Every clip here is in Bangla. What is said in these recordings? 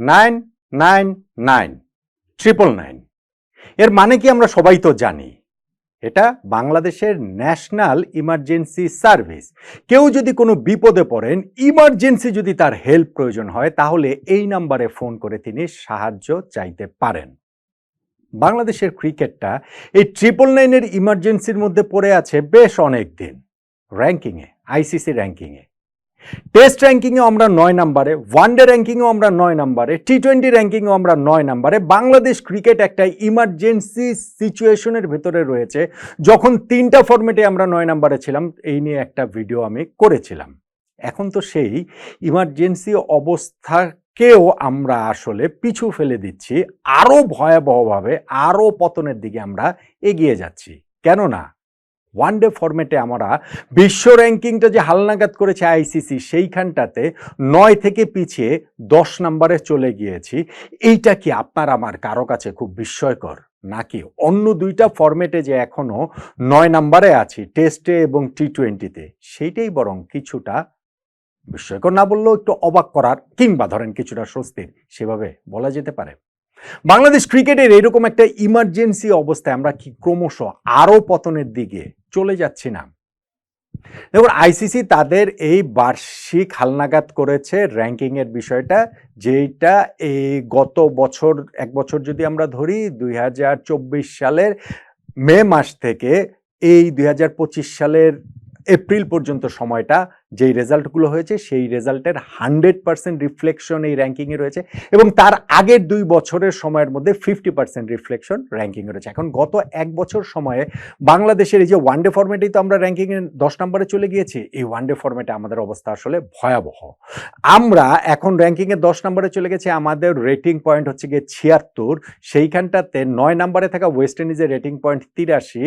Nine nine nine triple nine এর মানে কি আমরা সবাই তো জানি? এটা বাংলাদেশের ন্যাশনাল ইমার্জেন্সি সার্ভিস। কেউ যদি কোনো বিপদে পড়েন, ইমার্জেন্সি যদি তার হেল্প প্রয়োজন হয়, তাহলে এই নাম্বারে ফোন করে তিনি সাহায্য চাইতে পারেন। বাংলাদেশের ক্রিকেটটা এই ট্রিপল নাইনের ইমার্জেন্সির মধ্যে পড়ে আছে বেশ অনেক দিন র্যাঙ্কিংয়ে আইসিসি র্যাঙ্কিংয়ে টেস্ট র্যাঙ্কিংয়েও আমরা নয় নাম্বারে ওয়ানডে র্যাঙ্কিংয়েও আমরা নয় নাম্বারে টি টোয়েন্টি র্যাঙ্কিংয়েও আমরা নয় নাম্বারে। বাংলাদেশ ক্রিকেট একটা ইমার্জেন্সি সিচুয়েশনের ভেতরে রয়েছে। যখন তিনটা ফর্মেটে আমরা নয় নাম্বারে ছিলাম, এই নিয়ে একটা ভিডিও আমি করেছিলাম। এখন তো সেই ইমার্জেন্সি অবস্থাকেও আমরা আসলে পিছু ফেলে দিচ্ছি। আরও ভয়াবহভাবে আরও পতনের দিকে আমরা এগিয়ে যাচ্ছি। কেননা ওয়ান ডে ফরম্যাটে আমরা বিশ্ব র্যাঙ্কিংটা যে হালনাগাদ করেছে আইসিসি সেইখানটাতে নয় থেকে পিছিয়ে দশ নম্বরে চলে গিয়েছি। এইটা কি আপনার আমার কারও কাছে খুব বিস্ময়কর? নাকি অন্য দুইটা ফরম্যাটে যে এখনও নয় নম্বরে আছি টেস্টে এবং টি টোয়েন্টিতে সেইটাই বরং কিছুটা বিস্ময়কর না বললেও একটু অবাক করার কিংবা ধরেন কিছুটা স্বস্তির, সেভাবে বলা যেতে পারে। বাংলাদেশ ক্রিকেটের এরকম একটা ইমার্জেন্সি অবস্থায় আমরা কি ক্রমশ আরও পতনের দিকে চলে যাচ্ছি না? দেখুন আইসিসি তাদের এই বার্ষিক হালনাগাদ করেছে র্যাঙ্কিংয়ের বিষয়টা যেটা এই গত বছর, এক বছর যদি আমরা ধরি, দুই হাজার চব্বিশ সালের মে মাস থেকে এই দুই হাজার পঁচিশ সালের এপ্রিল পর্যন্ত সময়টা যেই রেজাল্টগুলো হয়েছে, সেই রেজাল্টের হান্ড্রেড পার্সেন্ট রিফ্লেকশন এই র্যাঙ্কিংয়ে রয়েছে এবং তার আগের দুই বছরের সময়ের মধ্যে ফিফটি পার্সেন্ট রিফ্লেকশন র্যাঙ্কিংয়ে রয়েছে। এখন গত এক বছর সময়ে বাংলাদেশের এই যে ওয়ানডে ফর্মেটেই তো আমরা র্যাঙ্কিংয়ে দশ নম্বরে চলে গিয়েছি, এই ওয়ানডে ফর্মেটে আমাদের অবস্থা আসলে ভয়াবহ। আমরা এখন র্যাঙ্কিংয়ে দশ নম্বরে চলে গেছি, আমাদের রেটিং পয়েন্ট হচ্ছে গিয়ে ছিয়াত্তর, সেইখানটাতে নয় নম্বরে থাকা ওয়েস্ট ইন্ডিজের রেটিং পয়েন্ট তিরাশি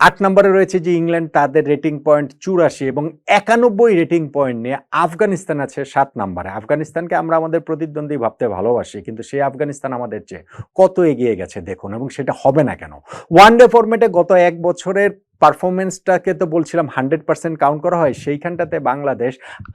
আট নম্বরে রয়েছে যে ইংল্যান্ড তাদের রেটিং পয়েন্ট চুরাশি এবং একানব্বই রেটিং পয়েন্ট নিয়ে আফগানিস্তান আছে সাত নম্বরে। আফগানিস্তানকে আমরা আমাদের প্রতিদ্বন্দ্বী ভাবতে ভালোবাসি, কিন্তু সেই আফগানিস্তান আমাদের চেয়ে কত এগিয়ে গেছে দেখুন, এবং সেটা হবে না কেন? ওয়ান ডে ফরম্যাটে গত এক বছরের পারফরমেন্সটাকে তো বলছিলাম হান্ড্রেড পার্সেন্ট কাউন্ট করা হয়, সেইখানটাতে বাংলাদেশ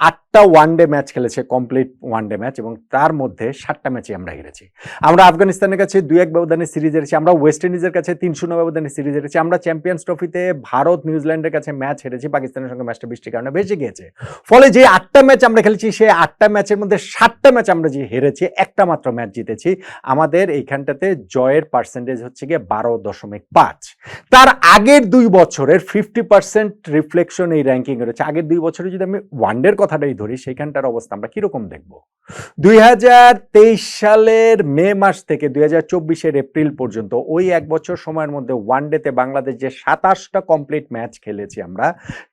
আটটা ওয়ান ডে ম্যাচ খেলেছে কমপ্লিট ওয়ান ডে ম্যাচ এবং তার মধ্যে সাতটা ম্যাচে আমরা হেরেছি। আমরা আফগানিস্তানের কাছে দুই এক ব্যবধানে সিরিজ হেরেছি, আমরা ওয়েস্ট ইন্ডিজের কাছে তিন শূন্য ব্যবধানে সিরিজ হেরেছি, আমরা চ্যাম্পিয়ন্স ট্রফিতে ভারত, নিউজিল্যান্ডের কাছে ম্যাচ হেরেছি, পাকিস্তানের সঙ্গে ম্যাচটা বৃষ্টির কারণে ভেসে গিয়েছে। ফলে যে আটটা ম্যাচ আমরা খেলেছি, সেই আটটা ম্যাচের মধ্যে সাতটা ম্যাচ আমরা যে হেরেছি, একটা মাত্র ম্যাচ জিতেছি। আমাদের এইখানটাতে জয়ের পার্সেন্টেজ হচ্ছে গিয়ে বারো দশমিক পাঁচ। তার আগের দুই বছরের ফিফটি পার্সেন্ট রিফ্লেকশন এই র্যাঙ্কিং রয়েছে। আগের দুই বছরে যদি আমি ওয়ানডের কথাটাই ধরি, সেখানটার অবস্থা আমরা কীরকম দেখব? দুই হাজার তেইশ সালের মে মাস থেকে দুই হাজার চব্বিশের এপ্রিল পর্যন্ত, ওই এক বছর সময়ের মধ্যে ওয়ানডেতে বাংলাদেশ যে সাতাশটা কমপ্লিট ম্যাচ খেলেছি আমরা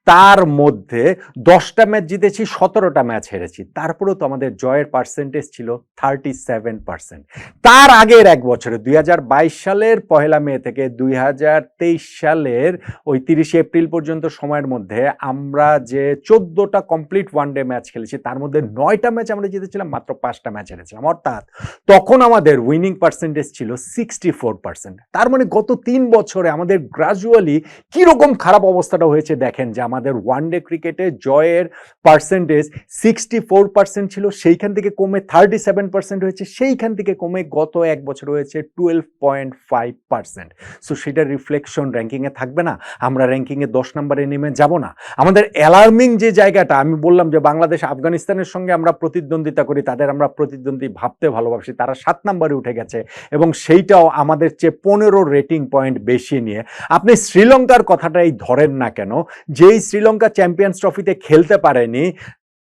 তার মধ্যে দশটা ম্যাচ জিতেছি, সতেরোটা ম্যাচ হেরেছি। তারপরেও তো আমাদের জয়ের পার্সেন্টেজ ছিল থার্টি সেভেন পার্সেন্ট তার আগের এক বছরে, দুই হাজার বাইশ সালের পহেলা মে থেকে দুই হাজার তেইশ সালের ওই তিরিশে এপ্রিল পর্যন্ত সময়ের মধ্যে আমরা যে চোদ্দোটা কমপ্লিট ওয়ান ডে ম্যাচ খেলেছি, তার মধ্যে নয়টা ম্যাচ আমরা জিতেছিলাম, মাত্র পাঁচটা ম্যাচ হেরেছিলাম। অর্থাৎ তখন আমাদের উইনিং পার্সেন্টেজ ছিল সিক্সটি ফোর পার্সেন্ট তার মানে গত তিন বছরে আমাদের গ্রাজুয়ালি কীরকম খারাপ অবস্থাটা হয়েছে দেখেন যে আমাদের ওয়ান ডে ক্রিকেটে জয়ের পার্সেন্টেজ সিক্সটি ফোর পার্সেন্ট ছিল, সেইখান থেকে কমে থার্টি সেভেন পার্সেন্ট হয়েছে, সেইখান থেকে কমে গত এক বছর হয়েছে twelve point five percent so সেটার রিফ্লেকশন র্যাঙ্কিংয়ে থাকবে না, আমরা র্যাঙ্কিংয়ে দশ নম্বরে নেমে যাব না। আমাদের অ্যালার্মিং যে জায়গাটা, আমি বললাম যে বাংলাদেশ আফগানিস্তানের সঙ্গে আমরা প্রতিদ্বন্দ্বিতা করি, তাদের আমরা প্রতিদ্বন্দ্বী ভাবতে ভালোবাসি, তারা সাত নম্বরে উঠে গেছে এবং সেইটাও আমাদের চেয়ে পনেরো রেটিং পয়েন্ট বেশি নিয়ে। আপনি শ্রীলঙ্কার কথাটাই ধরেন না কেন, যেই শ্রীলঙ্কা চ্যাম্পিয়ন্স ট্রফিতে খেলতে পারেনি।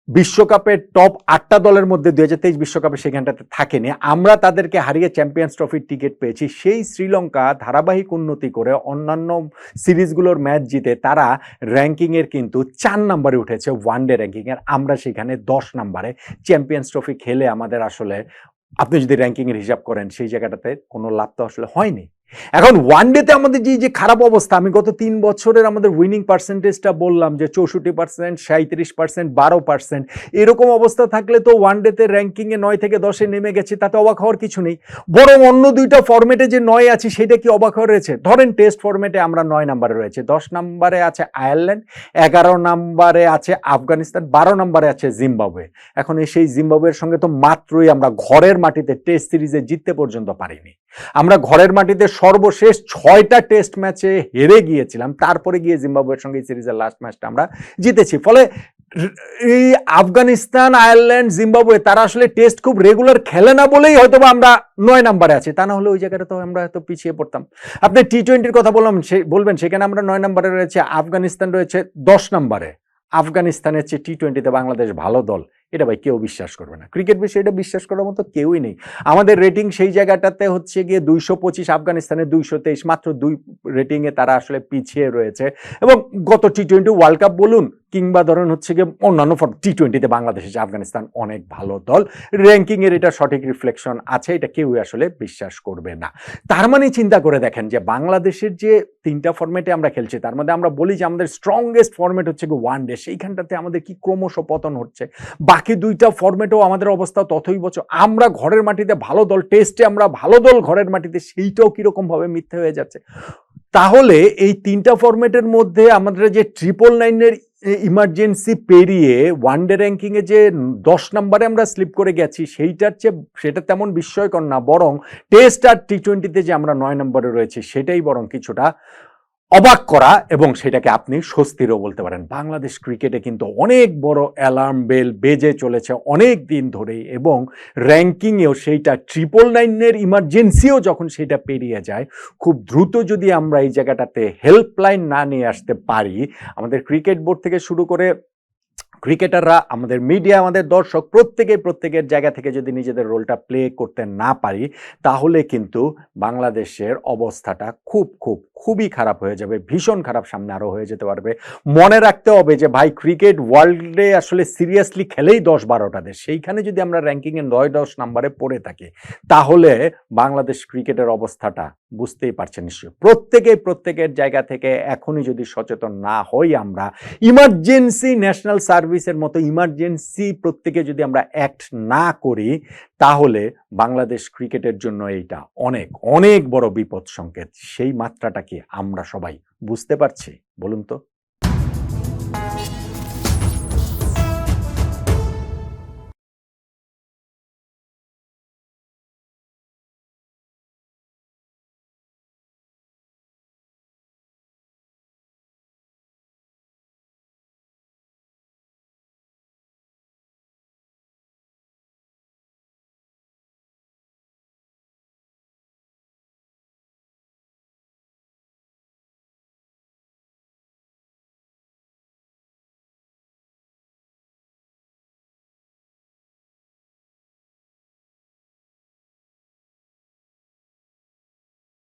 বিশ্বকাপের টপ আটটা দলের মধ্যে দুই হাজার তেইশ বিশ্বকাপে সেখানটাতে থাকেনি। আমরা তাদেরকে হারিয়ে চ্যাম্পিয়ন্স ট্রফির টিকিট পেয়েছি। সেই শ্রীলঙ্কা ধারাবাহিক উন্নতি করে অন্যান্য সিরিজগুলোর ম্যাচ জিতে তারা র্যাঙ্কিংয়ের কিন্তু চার নম্বরে উঠেছে ওয়ান ডে র্যাঙ্কিংয়ের। আমরা সেখানে দশ নম্বরে চ্যাম্পিয়ন্স ট্রফি খেলে আমাদের আসলে, আপনি যদি র্যাঙ্কিংয়ের হিসাব করেন, সেই জায়গাটাতে কোনো লাভ তো আসলে হয়নি। এখন ওয়ান ডেতে আমাদের যে যে খারাপ অবস্থা, আমি গত তিন বছরের আমাদের উইনিং পার্সেন্টেজটা বললাম যে, চৌষট্টি পার্সেন্ট সাঁত্রিশ পার্সেন্ট বারো পার্সেন্ট এরকম অবস্থা থাকলে তো ওয়ান ডেতে র্যাঙ্কিংয়ে নয় থেকে দশে নেমে গেছে, তাতে অবাক হওয়ার কিছু নেই। বরং অন্য দুইটা ফরম্যাটে যে নয় আছে, সেটা কি অবাক হয়ে রয়েছে? ধরেন টেস্ট ফরম্যাটে আমরা নয় নাম্বারে রয়েছে, দশ নাম্বারে আছে আয়ারল্যান্ড, এগারো নাম্বারে আছে আফগানিস্তান, বারো নাম্বারে আছে জিম্বাবুয়ে। এখন সেই জিম্বাবুয়ের সঙ্গে তো মাত্রই আমরা ঘরের মাটিতে টেস্ট সিরিজে জিততে পর্যন্ত পারিনি। আমরা ঘরের মাটিতে সর্বশেষ ছয়টা টেস্ট ম্যাচে হেরে গিয়েছিলাম। তারপরে গিয়ে জিম্বাবুয়ের সঙ্গে এই সিরিজের লাস্ট ম্যাচটা আমরা জিতেছি। ফলে এই আফগানিস্তান, আয়ারল্যান্ড, জিম্বাবুয়ে তারা আসলে টেস্ট খুব রেগুলার খেলে না বলেই হয়তো আমরা নয় নাম্বারে আছি। তা না হলে ওই জায়গাটা তো আমরা হয়তো পিছিয়ে পড়তাম। আপনি টি টোয়েন্টির কথা বললাম, সে বলবেন, সেখানে আমরা নয় নাম্বারে রয়েছে আফগানিস্তান, রয়েছে দশ নাম্বারে। আফগানিস্তানের চেয়ে টি টোয়েন্টিতে বাংলাদেশ ভালো দল। এটা ভাই কেউ বিশ্বাস করবে না। ক্রিকেট বিষয়ে এটা বিশ্বাস করার মতো কেউই নেই। আমাদের রেটিং সেই জায়গাটাতে হচ্ছে গিয়ে দুইশো পঁচিশ আফগানিস্তানের দুইশো তেইশ, মাত্র দুই রেটিংয়ে তারা আসলে পিছিয়ে রয়েছে। এবং গত টি টোয়েন্টি ওয়ার্ল্ড কাপ বলুন, কিংবা ধরুন হচ্ছে গিয়ে অন্যান্য টি টোয়েন্টিতে বাংলাদেশ যে আফগানিস্তান অনেক ভালো দল। র্যাঙ্কিংয়ের এটা সঠিক রিফ্লেকশন আছে, এটা কেউই আসলে বিশ্বাস করবে না। তার মানে চিন্তা করে দেখেন যে বাংলাদেশের যে তিনটা ফর্মেটে আমরা খেলছি, তার মধ্যে আমরা বলি যে আমাদের স্ট্রংগেস্ট ফর্মেট হচ্ছে গিয়ে ওয়ান ডে সেইখানটাতে আমাদের কি ক্রমশ পতন হচ্ছে? বাকি দুইটা ফর্মেটেও আমাদের অবস্থা ততই বছর। আমরা ঘরের মাটিতে ভালো দল টেস্টে আমরা ভালো দল ঘরের মাটিতে, সেইটাও কীরকম ভাবে মিথ্যে হয়ে যাচ্ছে। তাহলে এই তিনটা ফরম্যাটের মধ্যে আমাদের যে ট্রিপল নাইনের ইমার্জেন্সি পেরিয়ে ওয়ান ডে র্যাঙ্কিংয়ে যে দশ নম্বরে আমরা স্লিপ করে গেছি, সেইটার চেয়ে, সেটা তেমন বিস্ময়কর না, বরং টেস্ট আর টি টোয়েন্টিতে যে আমরা নয় নম্বরে রয়েছি, সেটাই বরং কিছুটা অবাক করা এবং সেটাকে আপনি স্বস্তিরও বলতে পারেন। বাংলাদেশ ক্রিকেটে কিন্তু অনেক বড় অ্যালার্ম বেল বেজে চলেছে অনেক দিন ধরেই এবং র্যাঙ্কিংয়েও সেইটা ট্রিপল নাইনের ইমার্জেন্সিও যখন সেটা পেরিয়ে যায়, খুব দ্রুত যদি আমরা এই জায়গাটাতে হেল্পলাইন না নিয়ে আসতে পারি, আমাদের ক্রিকেট বোর্ড থেকে শুরু করে ক্রিকেটাররা, আমাদের মিডিয়া আমাদের দর্শক প্রত্যেকে প্রত্যেকের জায়গা থেকে যদি নিজেদের রোলটা প্লে করতে না পারি, তাহলে কিন্তু বাংলাদেশের অবস্থাটা খুব খুব খুবই খারাপ হয়ে যাবে, ভীষণ খারাপ সামনে আরও হয়ে যেতে পারবে। মনে রাখতে হবে যে ভাই ক্রিকেট ওয়ার্ল্ডে আসলে সিরিয়াসলি খেলেই দশ বারোটা দেশ। সেইখানে যদি আমরা র্যাঙ্কিংয়ে নয়, দশ নাম্বারে পড়ে থাকি, তাহলে বাংলাদেশ ক্রিকেটের অবস্থাটা বুঝতেই পারছেন নিশ্চয়ই। প্রত্যেকে প্রত্যেকের জায়গা থেকে এখনই যদি সচেতন না হই আমরা ইমার্জেন্সি ন্যাশনাল সার্ভিসের মতো ইমার্জেন্সি প্রত্যেকে যদি আমরা অ্যাক্ট না করি তাহলে বাংলাদেশ ক্রিকেটের জন্য এইটা অনেক অনেক বড় বিপদ সংকেত। সেই মাত্রাটাকে আমরা সবাই বুঝতে পারছি? বলুন তো।